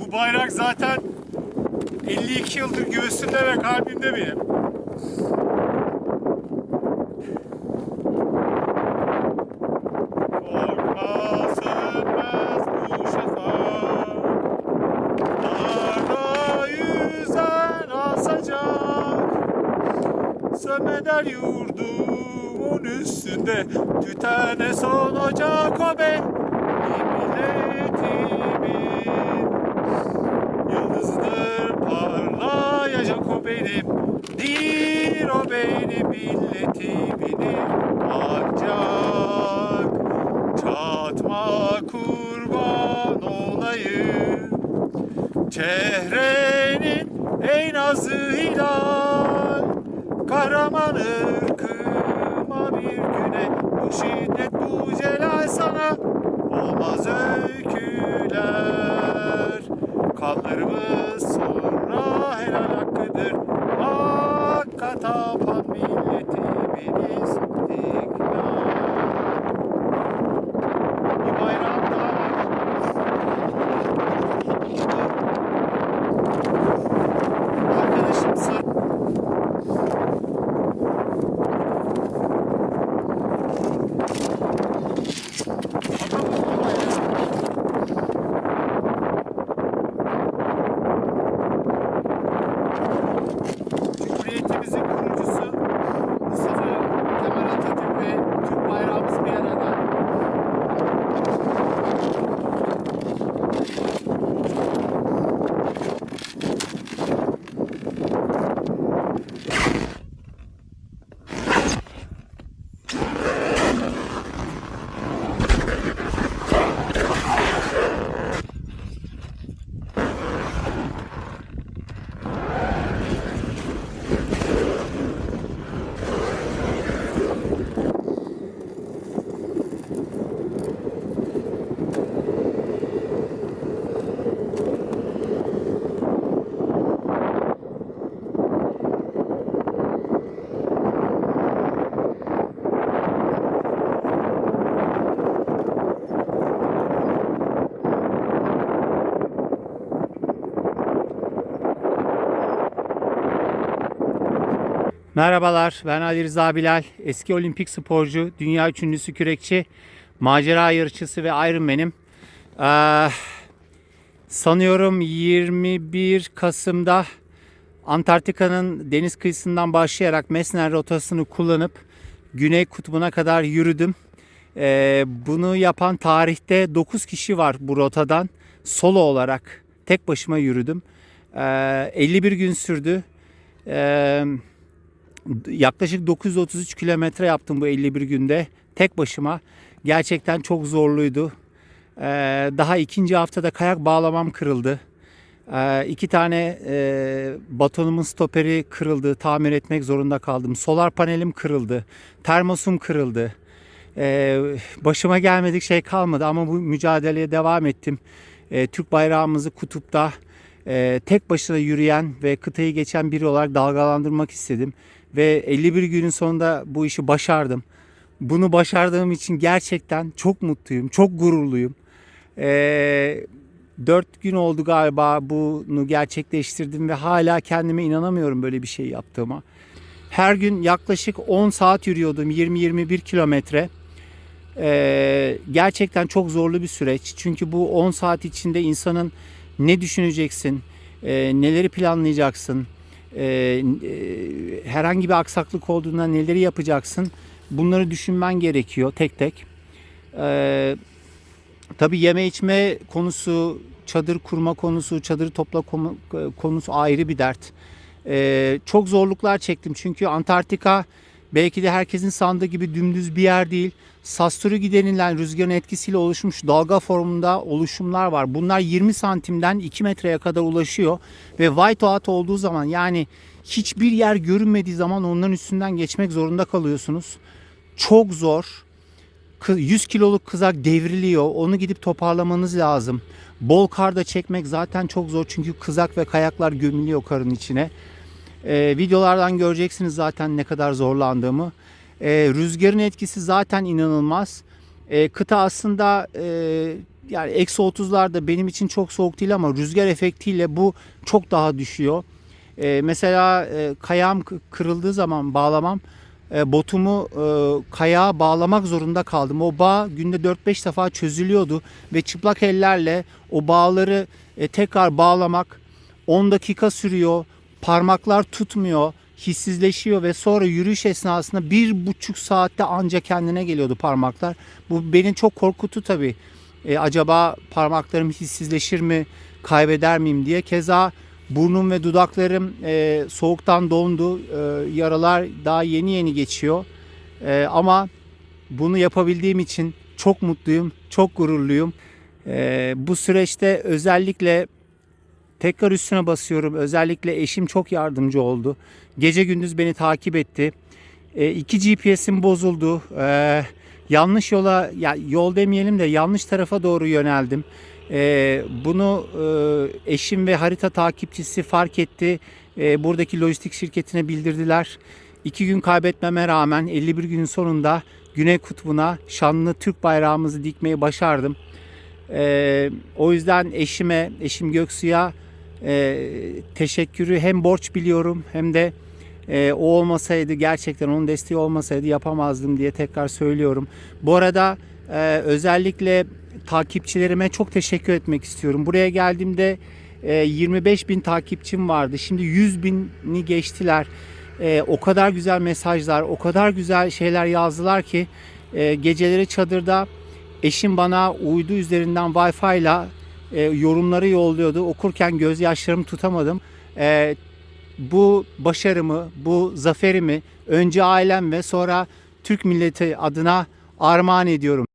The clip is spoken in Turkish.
Bu bayrak zaten 52 yıldır göğsümde ve kalbimde benim. Sönmeder yurdumun üstünde. Tütene son ocak o benim milletimin Yıldızdır parlayacak o benim Dir o benim milletimin Ancak çatma kurban olayım. Çehrenin en azı hilal Kahraman Merhabalar, ben Ali Rıza Bilal. Eski olimpik sporcu, dünya üçüncüsü kürekçi, macera yarışçısı ve Ironman'im. Ee, sanıyorum 21 Kasım'da Antarktika'nın deniz kıyısından başlayarak Messner rotasını kullanıp Güney Kutbu'na kadar yürüdüm. Ee, bunu yapan tarihte 9 kişi var bu rotadan. Solo olarak tek başıma yürüdüm. Ee, 51 gün sürdü. Ee, yaklaşık 933 kilometre yaptım bu 51 günde tek başıma. Gerçekten çok zorluydu. Ee, daha ikinci haftada kayak bağlamam kırıldı. Ee, iki tane e, batonumun stoperi kırıldı. Tamir etmek zorunda kaldım. Solar panelim kırıldı. Termosum kırıldı. Ee, başıma gelmedik şey kalmadı ama bu mücadeleye devam ettim. Ee, Türk bayrağımızı kutupta e, tek başına yürüyen ve kıtayı geçen biri olarak dalgalandırmak istedim. Ve 51 günün sonunda bu işi başardım. Bunu başardığım için gerçekten çok mutluyum, çok gururluyum. Ee, 4 gün oldu galiba bunu gerçekleştirdim ve hala kendime inanamıyorum böyle bir şey yaptığıma. Her gün yaklaşık 10 saat yürüyordum 20-21 kilometre. Ee, gerçekten çok zorlu bir süreç. Çünkü bu 10 saat içinde insanın ne düşüneceksin, e, neleri planlayacaksın, e, e, herhangi bir aksaklık olduğunda neleri yapacaksın bunları düşünmen gerekiyor tek tek. E, tabii yeme içme konusu, çadır kurma konusu, çadır topla komu- konusu ayrı bir dert. E, çok zorluklar çektim çünkü Antarktika belki de herkesin sandığı gibi dümdüz bir yer değil. Sastrugi denilen rüzgarın etkisiyle oluşmuş dalga formunda oluşumlar var. Bunlar 20 santimden 2 metreye kadar ulaşıyor ve whiteout olduğu zaman yani hiçbir yer görünmediği zaman onların üstünden geçmek zorunda kalıyorsunuz. Çok zor. Kı- 100 kiloluk kızak devriliyor. Onu gidip toparlamanız lazım. Bol karda çekmek zaten çok zor çünkü kızak ve kayaklar gömülüyor karın içine. Ee, videolardan göreceksiniz zaten ne kadar zorlandığımı. Ee, rüzgarın etkisi zaten inanılmaz. Ee, kıta aslında e, yani eksi 30'larda benim için çok soğuk değil ama rüzgar efektiyle bu çok daha düşüyor. E, mesela e, kayağım kırıldığı zaman bağlamam e, botumu e, kayağa bağlamak zorunda kaldım. O bağ günde 4-5 defa çözülüyordu ve çıplak ellerle o bağları e, tekrar bağlamak 10 dakika sürüyor. Parmaklar tutmuyor, hissizleşiyor ve sonra yürüyüş esnasında bir buçuk saatte anca kendine geliyordu parmaklar. Bu beni çok korkuttu tabii. E, acaba parmaklarım hissizleşir mi, kaybeder miyim diye. Keza burnum ve dudaklarım e, soğuktan dondu. E, yaralar daha yeni yeni geçiyor. E, ama bunu yapabildiğim için çok mutluyum, çok gururluyum. E, bu süreçte özellikle tekrar üstüne basıyorum. Özellikle eşim çok yardımcı oldu. Gece gündüz beni takip etti. E, iki GPS'im bozuldu. E, yanlış yola, ya yol demeyelim de yanlış tarafa doğru yöneldim. E, bunu e, eşim ve harita takipçisi fark etti. E, buradaki lojistik şirketine bildirdiler. İki gün kaybetmeme rağmen 51 günün sonunda Güney Kutbu'na şanlı Türk bayrağımızı dikmeyi başardım. E, o yüzden eşime, eşim Göksu'ya e, teşekkürü hem borç biliyorum hem de e, o olmasaydı gerçekten onun desteği olmasaydı yapamazdım diye tekrar söylüyorum. Bu arada e, özellikle takipçilerime çok teşekkür etmek istiyorum. Buraya geldiğimde e, 25 bin takipçim vardı. Şimdi 100 bini geçtiler. E, o kadar güzel mesajlar, o kadar güzel şeyler yazdılar ki e, geceleri çadırda eşim bana uydu üzerinden Wi-Fi ile e, yorumları yolluyordu. Okurken gözyaşlarımı tutamadım. E, bu başarımı, bu zaferimi önce ailem ve sonra Türk milleti adına armağan ediyorum.